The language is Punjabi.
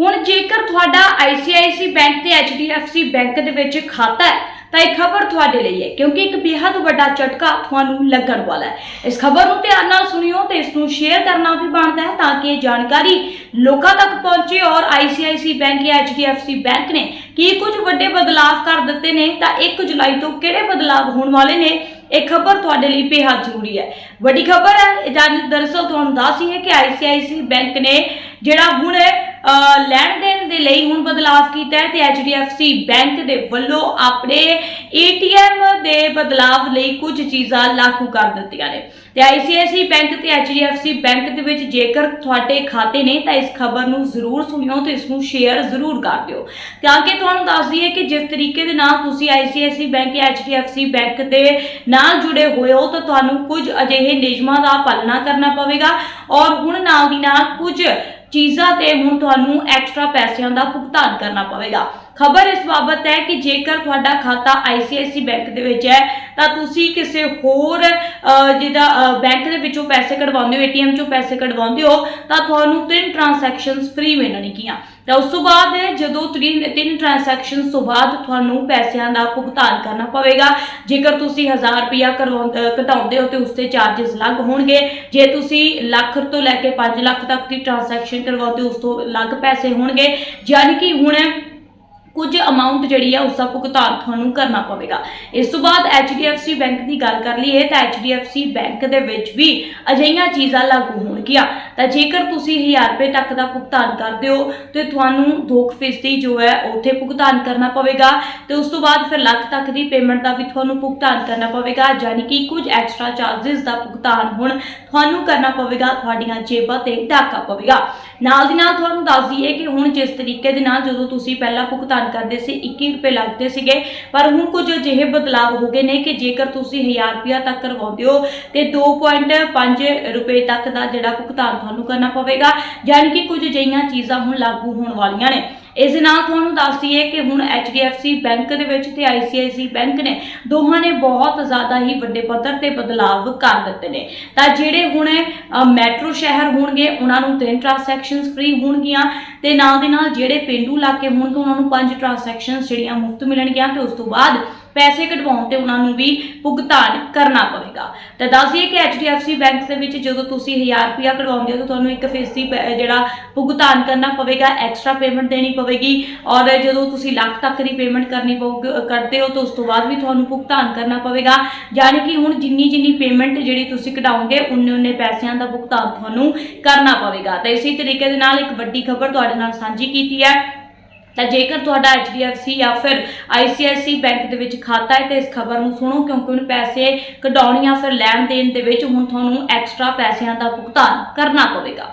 ਹੁਣ ਜੇਕਰ ਤੁਹਾਡਾ ICICI ਬੈਂਕ ਤੇ HDFC ਬੈਂਕ ਦੇ ਵਿੱਚ ਖਾਤਾ ਹੈ, ਤਾਂ ਇਹ ਖਬਰ ਤੁਹਾਡੇ ਲਈ ਹੈ, ਕਿਉਂਕਿ ਇੱਕ ਬੇहद ਵੱਡਾ ਝਟਕਾ ਤੁਹਾਨੂੰ ਲੱਗਣ ਵਾਲਾ ਹੈ। ਇਸ ਖਬਰ ਨੂੰ ਧਿਆਨ ਨਾਲ ਸੁਣਿਓ ਤੇ ਇਸ ਨੂੰ ਸ਼ੇਅਰ ਕਰਨਾ ਵੀ ਬਣਦਾ ਹੈ, ਤਾਂ ਕਿ ਇਹ ਜਾਣਕਾਰੀ ਲੋਕਾਂ ਤੱਕ ਪਹੁੰਚੇ ਔਰ ICICI ਬੈਂਕ ਜਾਂ HDFC ਬੈਂਕ ਨੇ ਕੀ ਕੁਝ ਵੱਡੇ ਬਦਲਾਅ ਕਰ ਦਿੱਤੇ ਨੇ, ਤਾਂ 1 ਜੁਲਾਈ ਤੋਂ ਕਿਹੜੇ ਬਦਲਾਅ ਹੋਣ ਵਾਲੇ ਨੇ ਇਹ ਖਬਰ ਤੁਹਾਡੇ ਲਈ ਬੇहद ਜ਼ਰੂਰੀ ਹੈ। ਵੱਡੀ ਖਬਰ ਹੈ ਇਹ ਜਾਣ ਦਰਅਸਲ ਤੁਹਾਨੂੰ ਦੱਸ ਹੀ ਹੈ ਕਿ ICICI ਬੈਂਕ ਨੇ ਜਿਹੜਾ ਹੁਣ ਅਹ, ਲੈਣ ਲਈ ਹੁਣ ਬਦਲਾਅ ਕੀਤਾ ਹੈ ਤੇ HDFC ਬੈਂਕ ਦੇ ਵੱਲੋਂ ਆਪਣੇ ATM ਦੇ ਬਦਲਾਅ ਲਈ ਕੁਝ ਚੀਜ਼ਾਂ ਲਾਗੂ ਕਰ ਦਿੱਤੀਆਂ ਨੇ। ਤੇ ICICI ਬੈਂਕ ਤੇ HDFC ਬੈਂਕ ਦੇ ਵਿੱਚ ਜੇਕਰ ਤੁਹਾਡੇ ਖਾਤੇ ਨੇ ਤਾਂ ਇਸ ਖਬਰ ਨੂੰ ਜ਼ਰੂਰ ਸੁਣਿਓ ਤੇ ਇਸ ਨੂੰ ਸ਼ੇਅਰ ਜ਼ਰੂਰ ਕਰ ਦਿਓ। ਤਾਂ ਕਿ ਤੁਹਾਨੂੰ ਦੱਸ ਦਈਏ ਕਿ ਜਿਸ ਤਰੀਕੇ ਦੇ ਨਾਲ ਤੁਸੀਂ ICICI ਬੈਂਕ ਜਾਂ HDFC ਬੈਂਕ ਦੇ ਨਾਲ ਜੁੜੇ ਹੋਏ ਹੋ, ਤਾਂ ਤੁਹਾਨੂੰ ਕੁਝ ਅਜਿਹੇ ਨਿਯਮਾਂ ਦਾ ਪਾਲਣਾ ਕਰਨਾ ਪਵੇਗਾ। ਔਰ ਹੁਣ ਨਾਲ ਦੀ ਨਾਲ ਕੁਝ ਚੀਜ਼ਾਂ ਤੇ ਹੁਣ ਤੁਹਾਨੂੰ ਐਕਸਟਰਾ ਪੈਸਿਆਂ ਦਾ ਭੁਗਤਾਨ ਕਰਨਾ ਪਵੇਗਾ। ਖਬਰ ਇਸ ਬਾਬਤ ਹੈ ਕਿ ਜੇਕਰ ਤੁਹਾਡਾ ਖਾਤਾ ICICI ਬੈਂਕ ਦੇ ਵਿੱਚ ਹੈ, ਤਾਂ ਤੁਸੀਂ ਕਿਸੇ ਹੋਰ ਜਿਹਦਾ ਬੈਂਕ ਦੇ ਵਿੱਚੋਂ ਪੈਸੇ ਕਢਵਾਉਂਦੇ ਹੋ ATM ਚੋਂ ਪੈਸੇ ਕਢਵਾਉਂਦੇ ਹੋ, ਤਾਂ ਤੁਹਾਨੂੰ ਤਿੰਨ ਟ੍ਰਾਂਜੈਕਸ਼ਨਸ ਫ੍ਰੀ ਮਿਲਣਗੀਆਂ। ਤਾਂ ਉਸ ਤੋਂ ਬਾਅਦ ਜਦੋਂ ਤਿੰਨ ਤਿੰਨ ਟ੍ਰਾਂਜੈਕਸ਼ਨ ਤੋਂ ਬਾਅਦ ਤੁਹਾਨੂੰ ਪੈਸਿਆਂ ਦਾ ਭੁਗਤਾਨ ਕਰਨਾ ਪਵੇਗਾ। ਜੇਕਰ ਤੁਸੀਂ 1000 ਰੁਪਿਆ ਕਰਵਾਉਂਦੇ ਘਟਾਉਂਦੇ ਹੋ ਤੇ ਉਸ ਤੇ ਚਾਰजेस ਲੱਗ ਹੋਣਗੇ। ਜੇ ਤੁਸੀਂ ਲੱਖ ਤੋਂ ਲੈ ਕੇ 5 ਲੱਖ ਤੱਕ ਦੀ ਟ੍ਰਾਂਜੈਕਸ਼ਨ ਕਰਵਾਉਂਦੇ ਹੋ ਉਸ ਤੋਂ ਅਲੱਗ ਪੈਸੇ ਹੋਣਗੇ। ਯਾਨੀ ਕਿ ਹੁਣ ਕੁਝ ਅਮਾਉਂਟ ਜਿਹੜੀ ਆ ਉਸ ਦਾ ਭੁਗਤਾਨ ਤੁਹਾਨੂੰ ਕਰਨਾ ਪਵੇਗਾ। ਇਸ ਤੋਂ ਬਾਅਦ HDFC ਬੈਂਕ ਦੀ ਗੱਲ ਕਰ ਲਈਏ ਤਾਂ HDFC ਬੈਂਕ ਦੇ ਵਿੱਚ ਵੀ ਅਜਿਹੀਆਂ ਚੀਜ਼ਾਂ ਲਾਗੂ ਹੋਣਗੀਆਂ। ਤਾਂ ਜੇਕਰ ਤੁਸੀਂ 1000 ਰੁਪਏ ਤੱਕ ਦਾ ਭੁਗਤਾਨ ਕਰਦੇ ਹੋ, ਤੇ ਤੁਹਾਨੂੰ 2% ਜੋ ਹੈ ਉੱਥੇ ਭੁਗਤਾਨ ਕਰਨਾ ਪਵੇਗਾ। ਤੇ ਉਸ ਤੋਂ ਬਾਅਦ ਫਿਰ ਲੱਖ ਤੱਕ ਦੀ ਪੇਮੈਂਟ ਦਾ ਵੀ ਤੁਹਾਨੂੰ ਭੁਗਤਾਨ ਕਰਨਾ ਪਵੇਗਾ। ਯਾਨੀ ਕਿ ਕੁਝ ਐਕਸਟਰਾ ਚਾਰजेस ਦਾ ਭੁਗਤਾਨ ਹੁਣ ਤੁਹਾਨੂੰ ਕਰਨਾ ਪਵੇਗਾ। ਤੁਹਾਡੀਆਂ ਜੇਬਾਂ ਤੇ ਡਾਕਾ ਪਵੇਗਾ। ਨਾਲ ਦੀ ਨਾਲ ਤੁਹਾਨੂੰ ਦੱਸ ਦਈਏ ਕਿ ਹੁਣ ਜਿਸ ਤਰੀਕੇ ਦੇ ਨਾਲ ਜਦੋਂ ਤੁਸੀਂ ਪਹਿਲਾਂ ਭੁਗਤਾਨ ਕਰਦੇ ਸੀ 21 ਰੁਪਏ ਲੱਗਦੇ ਸੀਗੇ। ਪਰ ਹੁਣ ਕੁਝ ਅਜਿਹੇ ਬਦਲਾਅ ਹੋ ਗਏ ਨੇ ਕਿ ਜੇਕਰ ਤੁਸੀਂ 1000 ਰੁਪਇਆ ਤੱਕ ਕਰਵਾਉਂਦੇ ਹੋ, ਤੇ 2.5 ਰੁਪਏ ਤੱਕ ਦਾ ਜਿਹੜਾ ਭੁਗਤਾਨ ਤੁਹਾਨੂੰ ਕਰਨਾ ਪਵੇਗਾ। ਯਾਨੀ ਕਿ ਕੁਝ ਅਜਿਹੀਆਂ ਚੀਜ਼ਾਂ ਹੁਣ ਲਾਗੂ ਹੋਣ ਵਾਲੀਆਂ ਨੇ। ਇਸ ਦੇ ਨਾਲ ਤੁਹਾਨੂੰ ਦੱਸ ਦਈਏ ਕਿ ਹੁਣ HDFC ਬੈਂਕ ਦੇ ਵਿੱਚ ਤੇ ICICI ਬੈਂਕ ਨੇ ਦੋਹਾਂ ਨੇ ਬਹੁਤ ਜ਼ਿਆਦਾ ਹੀ ਵੱਡੇ ਪੱਧਰ ਤੇ ਬਦਲਾਵ ਕਰ ਦਿੱਤੇ ਨੇ। ਤਾਂ ਜਿਹੜੇ ਹੁਣ ਮੈਟਰੋ ਸ਼ਹਿਰ ਹੋਣਗੇ, ਉਹਨਾਂ ਨੂੰ ਤਿੰਨ ਟ੍ਰਾਂਜੈਕਸ਼ਨਸ ਫ੍ਰੀ ਹੋਣਗੀਆਂ ਤੇ ਨਾਲ ਦੇ ਨਾਲ ਜਿਹੜੇ ਪਿੰਡੂ ਇਲਾਕੇ ਹੋਣਗੇ, ਉਹਨਾਂ ਨੂੰ ਪੰਜ ਟ੍ਰਾਂਜੈਕਸ਼ਨਸ ਜਿਹੜੀਆਂ ਮੁਫਤ ਮਿਲਣਗੀਆਂ ਤੇ ਉਸ ਤੋਂ ਬਾਅਦ ਪੈਸੇ ਕਢਵਾਉਣ ਤੇ ਉਹਨਾਂ ਨੂੰ ਵੀ ਭੁਗਤਾਨ ਕਰਨਾ ਪਵੇਗਾ। ਤਾਂ ਦੱਸਿਏ ਕਿ HDFC ਬੈਂਕ ਦੇ ਵਿੱਚ ਜਦੋਂ ਤੁਸੀਂ 1000 ਰੁਪਇਆ ਕਢਵਾਉਂਦੇ ਹੋ ਤਾਂ ਤੁਹਾਨੂੰ ਇੱਕ ਫੀਸਦੀ ਪੈ- ਜਿਹੜਾ ਭੁਗਤਾਨ ਕਰਨਾ ਪਵੇਗਾ ਐਕਸਟਰਾ ਪੇਮੈਂਟ ਦੇਣੀ ਪਵੇਗੀ ਔਰ ਜਦੋਂ ਤੁਸੀਂ ਲੱਖ ਤੱਕ ਦੀ ਪੇਮੈਂਟ ਕਰਨੀ ਪਊਗੀ ਕਰਦੇ ਹੋ ਤਾਂ ਉਸ ਤੋਂ ਬਾਅਦ ਵੀ ਤੁਹਾਨੂੰ ਭੁਗਤਾਨ ਕਰਨਾ ਪਵੇਗਾ। ਯਾਨੀ ਕਿ ਹੁਣ ਜਿੰਨੀ ਜਿੰਨੀ ਪੇਮੈਂਟ ਜਿਹੜੀ ਤੁਸੀਂ ਕਢਾਓਗੇ, ਉਨੇ ਉਨੇ ਪੈਸਿਆਂ ਦਾ ਭੁਗਤਾਨ ਤੁਹਾਨੂੰ ਕਰਨਾ ਪਵੇਗਾ। ਤਾਂ ਇਸੇ ਤਰੀਕੇ ਦੇ ਨਾਲ ਇੱਕ ਵੱਡੀ ਖਬਰ ਤੁਹਾਡੇ ਨਾਲ ਸਾਂਝੀ ਕੀਤੀ ਹੈ। ਤਾਂ ਜੇਕਰ ਤੁਹਾਡਾ HDFC ਜਾਂ ਫਿਰ ICICI ਬੈਂਕ ਦੇ ਵਿੱਚ ਖਾਤਾ ਹੈ, ਤਾਂ ਇਸ ਖਬਰ ਨੂੰ ਸੁਣੋ, ਕਿਉਂਕਿ ਹੁਣ ਪੈਸੇ ਕਢਾਉਣ ਜਾਂ ਫਿਰ ਲੈਣ ਦੇਣ ਦੇ ਵਿੱਚ ਹੁਣ ਤੁਹਾਨੂੰ ਐਕਸਟਰਾ ਪੈਸਿਆਂ ਦਾ ਭੁਗਤਾਨ ਕਰਨਾ ਪਵੇਗਾ।